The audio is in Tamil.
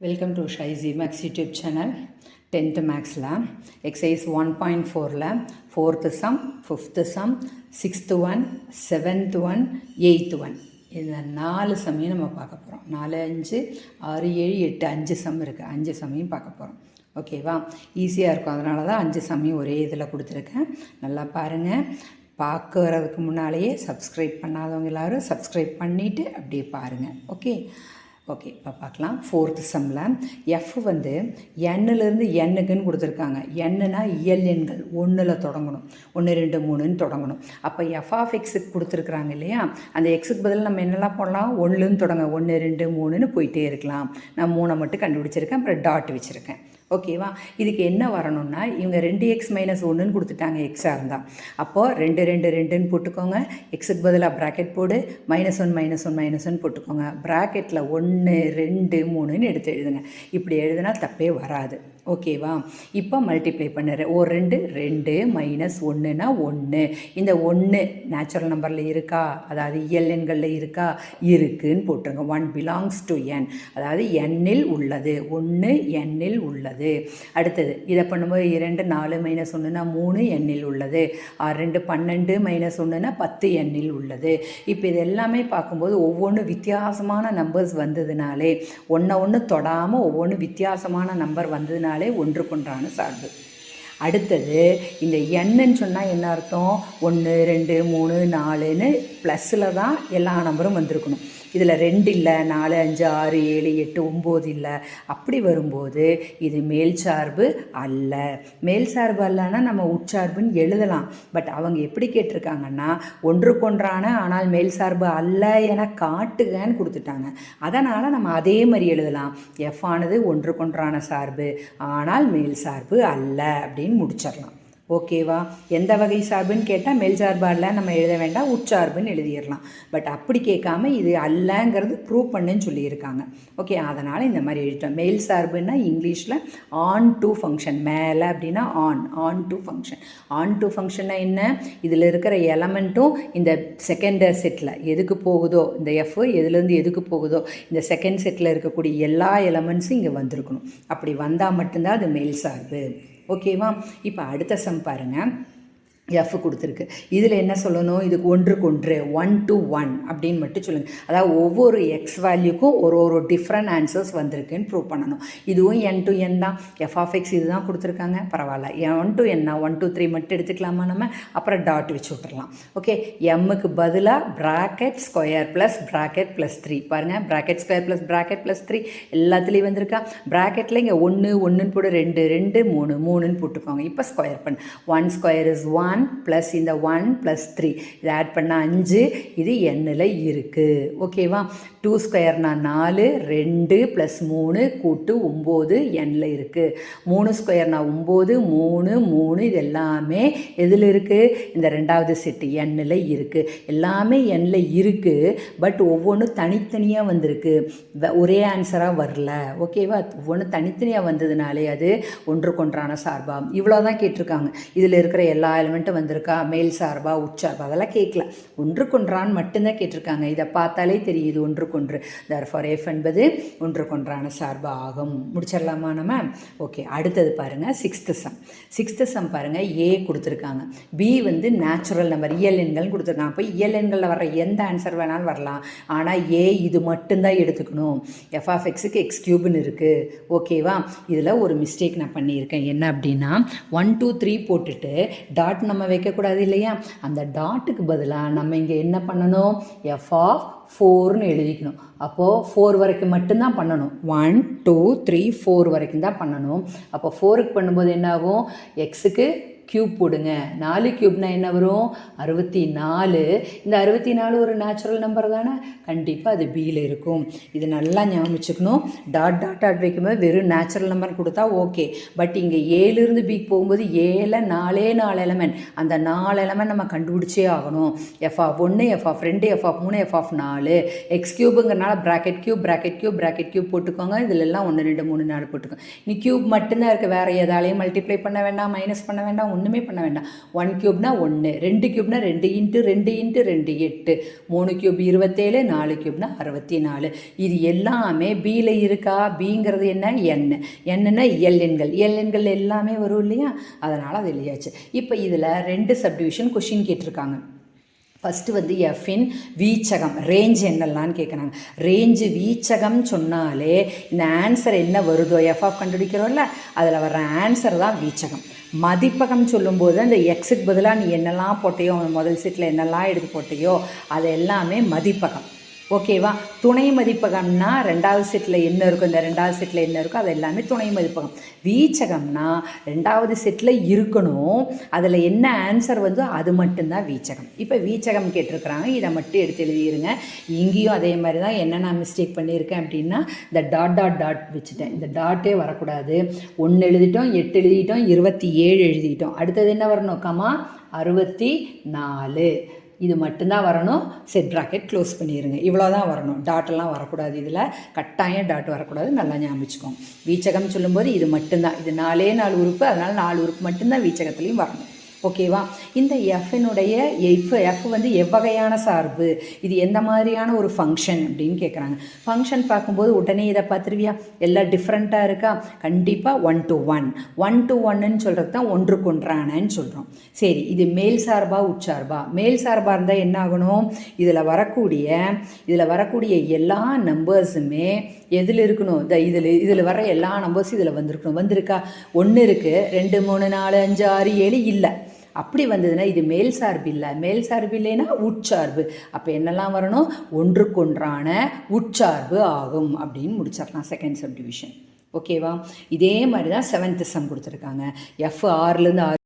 வெல்கம் டு ஷைசி மேக்ஸ் யூடியூப் சேனல் டென்த்து மேக்ஸில் எக்ஸசைஸ் ஒன் பாயிண்ட் ஃபோரில் fourth sum fifth sum sixth one seventh one eighth one இந்த நாலு சமையும் நம்ம பார்க்க போகிறோம் நாலு அஞ்சு ஆறு ஏழு எட்டு அஞ்சு சம் இருக்குது அஞ்சு சமையும் பார்க்க போகிறோம் ஓகேவா ஈஸியாக இருக்கும். அதனால தான் அஞ்சு சமையும் ஒரே இதில் கொடுத்துருக்கேன். நல்லா பாருங்கள் பார்க்கறதுக்கு முன்னாலேயே சப்ஸ்கிரைப் பண்ணாதவங்க எல்லோரும் சப்ஸ்கிரைப் பண்ணிவிட்டு அப்படியே பாருங்கள் ஓகே ஓகே இப்போ பார்க்கலாம் ஃபோர்த்து சம்மில் எஃப் வந்து எண்ணிலேருந்து எண்ணுக்குன்னு கொடுத்துருக்காங்க. எண்ணுனா இயல் எண்கள். ஒன்றில் தொடங்கணும். ஒன்று ரெண்டு மூணுன்னு தொடங்கணும். அப்போ எஃப் ஆஃப் எக்ஸுக்கு கொடுத்துருக்குறாங்க இல்லையா? அந்த எக்ஸுக்கு பதில் நம்ம என்னெல்லாம் போடலாம்? ஒன்றுன்னு தொடங்க. ஒன்று ரெண்டு மூணுன்னு போயிட்டே இருக்கலாம். நான் மூணை மட்டும் கண்டுபிடிச்சிருக்கேன். அப்புறம் டாட் வச்சுருக்கேன். ஓகேவா? இதுக்கு என்ன வரணும்னா இவங்க ரெண்டு எக்ஸ் மைனஸ் ஒன்றுன்னு கொடுத்துட்டாங்க எக்ஸாக இருந்தால் அப்போது ரெண்டு ரெண்டு ரெண்டுன்னு போட்டுக்கோங்க. எக்ஸுக்கு பதிலாக ப்ராக்கெட் போடு. Minus one minus one minus one போட்டுக்கோங்க. ப்ராக்கெட்டில் ஒன்று ரெண்டு மூணுன்னு எடுத்து எழுதுங்க. இப்படி எழுதுனா தப்பே வராது. ஓகேவா? இப்போ மல்டிப்ளை பண்ணுறேன். ஒரு ரெண்டு ரெண்டு மைனஸ் ஒன்றுனா ஒன்று இந்த ஒன்று நேச்சுரல் நம்பரில் இருக்கா? அதாவது இயல் எண்களில் இருக்கா? இருக்குன்னு போட்டுருங்க. ஒன் பிலாங்ஸ் டு என் அதாவது எண்ணில் உள்ளது. ஒன்று எண்ணில் உள்ளது. அடுத்தது இதை பண்ணும்போது இரண்டு நாலு மைனஸ் ஒன்றுனா மூணு எண்ணில் உள்ளது. ஆறு ரெண்டு பன்னெண்டு மைனஸ் ஒன்றுனா பத்து எண்ணில் உள்ளது. இப்போ இது எல்லாமே பார்க்கும்போது ஒவ்வொன்றும் வித்தியாசமான நம்பர்ஸ் வந்ததுனாலே ஒன்றை ஒன்று தொடாமல் ஒவ்வொன்றும் வித்தியாசமான நம்பர் வந்ததுனால ஒன்றுக்கொன்றான சார்பு. அடுத்தது இந்த எண்ணுன்னு சொன்னால் என்ன அர்த்தம்? ஒன்று ரெண்டு மூணு நாலுன்னு ப்ளஸ்ஸில் தான் எல்லா நம்பரும் வந்திருக்கணும். இதில் ரெண்டு இல்லை நாலு அஞ்சு ஆறு ஏழு எட்டு ஒம்பது இல்லை. அப்படி வரும்போது இது மேல் சார்பு அல்ல. மேல் சார்பு அல்லனா நம்ம உட்சார்புன்னு எழுதலாம். பட் அவங்க எப்படி கேட்டிருக்காங்கன்னா ஒன்றுக்கொன்றான ஆனால் மேல் சார்பு அல்ல என காட்டுகன்னு கொடுத்துட்டாங்க. அதனால் நம்ம அதே மாதிரி எழுதலாம். எஃப் ஆனது ஒன்றுக்கொன்றான சார்பு ஆனால் மேல் சார்பு அல்ல அப்படின்னு முடிச்சிடலாம். ஓகேவா? எந்த வகை சார்புன்னு கேட்டால் மேல் சார்பாரில் நம்ம எழுத வேண்டாம் உட்சார்புன்னு எழுதிடலாம். பட் அப்படி கேட்காம இது அல்லங்கிறது ப்ரூவ் பண்ணுன்னு சொல்லியிருக்காங்க. ஓகே அதனால் இந்த மாதிரி எழுதிட்டோம். மேல் சார்புன்னா இங்கிலீஷில் ஆன் டு ஃபங்க்ஷன் மேலே அப்படின்னா on onto function onto ஃபங்க்ஷன்னா என்ன? இதில் இருக்கிற எலமெண்ட்டும் இந்த செகண்ட் செட்டில் எதுக்கு போகுதோ இந்த எஃப் எதுலேருந்து எதுக்கு போகுதோ இந்த செகண்ட் செட்டில் இருக்கக்கூடிய எல்லா எலமெண்ட்ஸும் இங்கே வந்திருக்கணும். அப்படி வந்தால் மட்டும்தான் அது மேல் சார்பு. ஓகேவா? இப்போ அடுத்த சம் பாருங்கள் எஃப் கொடுத்துருக்கு. இதில் என்ன சொல்லணும்? இதுக்கு ஒன்றுக்கு ஒன்று ஒன் டு ஒன் அப்படின்னு மட்டும் சொல்லுங்கள் அதாவது ஒவ்வொரு எக்ஸ் வேல்யூக்கும் ஒரு ஒரு டிஃப்ரெண்ட் ஆன்சர்ஸ் வந்திருக்குன்னு ப்ரூவ் பண்ணணும். இதுவும் என் டு என் தான். எஃப் ஆஃப் எக்ஸ் இது தான் கொடுத்துருக்காங்க. பரவாயில்ல. ஒன் டு என்ன ஒன் டூ த்ரீ மட்டும் எடுத்துக்கலாமா நம்ம? அப்புறம் டாட் வச்சு விட்டுறலாம். ஓகே எம்முக்கு பதிலாக bracket square plus bracket plus three பாருங்கள் bracket square plus bracket plus three எல்லாத்துலேயும் வந்திருக்கா. ப்ராக்கெட்டில் இங்கே ஒன்று ஒன்றுன்னு போட்டு ரெண்டு ரெண்டு மூணு மூணுன்னு போட்டுக்கோங்க. இப்போ ஸ்கொயர் பண்ணு. One square is one one plus இந்த ஒன் ப்ளஸ் த்ரீ இதை ஆட் பண்ணால் அஞ்சு இது எண்ணில் இருக்குது ஓகேவா டூ ஸ்கொயர்னா நாலு ரெண்டு ப்ளஸ் மூணு கூட்டு ஒம்பது எண்ணில் இருக்குது மூணு ஸ்கொயர்னா ஒம்பது மூணு மூணு இது எல்லாமே எதில் இருக்குது இந்த ரெண்டாவது செட்டு எண்ணில் இருக்குது எல்லாமே எண்ணில் இருக்குது பட் ஒவ்வொன்றும் தனித்தனியாக வந்திருக்கு. ஒரே ஆன்சராக வரல. ஓகேவா ஒவ்வொன்று தனித்தனியாக வந்ததுனாலே அது ஒன்றுக்கொன்றான சார்பாக இவ்வளோ தான் கேட்டிருக்காங்க. இதில் இருக்கிற எல்லா எலிமெண்ட் மட்டும் வந்திருக்கா? மேல் சார்பா உட்சார்பா அதெல்லாம் கேட்கல ஒன்றுக்கொன்றான் மட்டும்தான் கேட்டிருக்காங்க. இதை பார்த்தாலே தெரியுது ஒன்றுக்கொன்று. தர் ஃபார் எஃப் என்பது ஒன்றுக்கொன்றான சார்பு ஆகும். முடிச்சிடலாமா நம்ம? ஓகே அடுத்தது பாருங்கள் சிக்ஸ்த்து சம் சிக்ஸ்த்து சம் பாருங்கள் ஏ கொடுத்துருக்காங்க. பி வந்து நேச்சுரல் நம்பர் இயல் எண்கள் கொடுத்துருக்காங்க. அப்போ இயல் எண்களில் வர எந்த ஆன்சர் வேணாலும் வரலாம். ஆனால் ஏ இது மட்டும்தான் எடுத்துக்கணும். எஃப் ஆஃப் எக்ஸுக்கு எக்ஸ் கியூப்னு இருக்குது ஓகேவா இதில் ஒரு மிஸ்டேக் நான் பண்ணியிருக்கேன். என்ன அப்படின்னா ஒன் டூ த்ரீ போட்டுட்டு டாட் நம்ம வைக்கக்கூடாது இல்லையா? அந்த டாட்டுக்கு பதிலாக நம்ம இங்கே என்ன பண்ணணும்? எஃப் ஆஃப் ஃபோர்னு எழுதிக்கணும். அப்போது ஃபோர் வரைக்கும் மட்டும்தான் பண்ணணும். ஒன் டூ த்ரீ ஃபோர் வரைக்கும் தான் பண்ணணும். அப்போ ஃபோருக்கு பண்ணும்போது என்னாகும்? எக்ஸுக்கு க்யூப் போடுங்க. நாலு க்யூப்னா என்ன வரும்? அறுபத்தி நாலு இந்த அறுபத்தி நாலு ஒரு நேச்சுரல் நம்பர் தானே? கண்டிப்பாக அது பியில் இருக்கும். இது நல்லா ஞாபகம் வச்சுக்கணும். டாட் டாட் டாட் வைக்கும்போது வெறும் நேச்சுரல் நம்பர் கொடுத்தா ஓகே பட் இங்கே ஏழுலேருந்து பிக்கு போகும்போது ஏழை நாலே நாலு எலமெண்ட் அந்த நாலு எலமெண்ட் நம்ம கண்டுபிடிச்சே ஆகணும். எஃப் ஆஃப் ஒன்று எஃப் ஆஃப் ரெண்டு எஃப் ஆஃப் மூணு எஃப் ஆஃப் நாலு. X கியூபுங்கிறனால bracket cube bracket cube bracket cube போட்டுக்கோங்க. இதில் எல்லாம் ஒன்று ரெண்டு மூணு நாலு போட்டுக்கோங்க. நீ கியூப் மட்டும்தான் இருக்குது வேறு எதாலையும் மல்டிப்ளை பண்ண வேண்டாம் மைனஸ் பண்ண வேண்டாம் ஒன்றுமே பண்ண வேண்டாம். ஒன் க்யூப்னா ஒன்று ரெண்டு க்யூப்னா ரெண்டு இன்ட்டு ரெண்டு இன்ட்டு ரெண்டு எட்டு மூணு க்யூப் இருபத்தேழு நாலு க்யூப்னா அறுபத்தி நாலு இது எல்லாமே பியில் இருக்கா? பிங்கிறது என்ன? எண் என்னன்னா எல்என்கள் எண்கள். எண்கள் எல்லாமே வரும் இல்லையா? அதனால் அது இல்லையாச்சு இப்போ இதில் ரெண்டு சப்டிவிஷன் கொஷின் கேட்டிருக்காங்க. ஃபஸ்ட்டு வந்து எஃப்இன் வீச்சகம் ரேஞ்ச் என்னெல்லாம்னு கேட்குறாங்க ரேஞ்சு வீச்சகம் சொன்னாலே இந்த ஆன்சர் என்ன வருதோ எஃப் ஆஃப் கண்டுபிடிக்கிறோம்ல அதில் வர்ற ஆன்சர் தான் வீச்சகம். மதிப்பகம் சொல்லும்போது அந்த எக்ஸுக்கு பதிலாக நீ என்னெல்லாம் போட்டையோ முதல் சீட்டில் என்னெல்லாம் எடுத்து போட்டையோ அது எல்லாமே மதிப்பகம். ஓகேவா? துணை மதிப்பகம்னா ரெண்டாவது செட்டில் என்ன இருக்கும் இந்த ரெண்டாவது செட்டில் என்ன இருக்கோ அது எல்லாமே துணை மதிப்பகம். வீச்சகம்னா ரெண்டாவது செட்டில் இருக்கணும். அதில் என்ன ஆன்சர் வந்து அது மட்டும்தான் வீச்சகம். இப்போ வீச்சகம் கேட்டிருக்கிறாங்க. இதை மட்டும் எடுத்து எழுதிடுங்க இங்கேயும் அதே மாதிரி தான் என்ன நான் மிஸ்டேக் பண்ணியிருக்கேன் அப்படின்னா இந்த டாட் டாட் டாட் வச்சுட்டேன். இந்த டாட்டே வரக்கூடாது. ஒன்று எழுதிட்டோம் எட்டு எழுதிட்டோம் இருபத்தி ஏழு எழுதிட்டோம். அடுத்தது என்ன வரணும் கமா அறுபத்தி நாலு. இது மட்டும்தான் வரணும். செட் ப்ராக்கெட் க்ளோஸ் பண்ணிடுங்க இவ்வளோ தான் வரணும் டாட்டெல்லாம் வரக்கூடாது இதில். கட்டாயம் டாட் வரக்கூடாது. நல்லா ஞாபகம் வீச்சகம் சொல்லும்போது இது மட்டும்தான். இது நாலே நாலு உறுப்பு. அதனால் நாலு உறுப்பு மட்டும்தான் வீச்சகத்துலேயும் வரணும். ஓகேவா இந்த எஃப்னுடைய எஃப் எஃப் வந்து எவ்வகையான சார்பு? இது எந்த மாதிரியான ஒரு ஃபங்க்ஷன் அப்படின்னு கேட்குறாங்க ஃபங்க்ஷன் பார்க்கும்போது உடனே இதை பார்த்துருவியா? எல்லாம் டிஃப்ரெண்ட்டாக இருக்கா? கண்டிப்பாக one two one one two ஒன்னுன்னு சொல்கிறது தான் ஒன்றுக்கு ஒன்றானன்னு சொல்கிறோம் சரி இது மேல் சார்பா உட்சார்பா மேல் சார்பாக இருந்தால் என்ன ஆகணும்? இதில் வரக்கூடிய இதில் வரக்கூடிய எல்லா நம்பர்ஸுமே எதில் இருக்கணும்? இந்த இதில் இதில் வர எல்லா நம்பர்ஸும் இதில் வந்திருக்கணும். வந்திருக்கா? ஒன்று இருக்குது ரெண்டு மூணு நாலு அஞ்சு ஆறு ஏழு இல்லை. அப்படி வந்ததுன்னா இது மேல் சார்பு இல்லை. மேல் சார்பு இல்லைன்னா உட்சார்பு அப்போ என்னெல்லாம் வரணும்? ஒன்றுக்கொன்றான உட்சார்பு ஆகும் அப்படின்னு முடிச்சிடலாம் செகண்ட் சப் டிவிஷன் ஓகேவா இதே மாதிரி தான் செவன்த் சம் கொடுத்துருக்காங்க எஃப் ஆறுலேருந்து ஆறு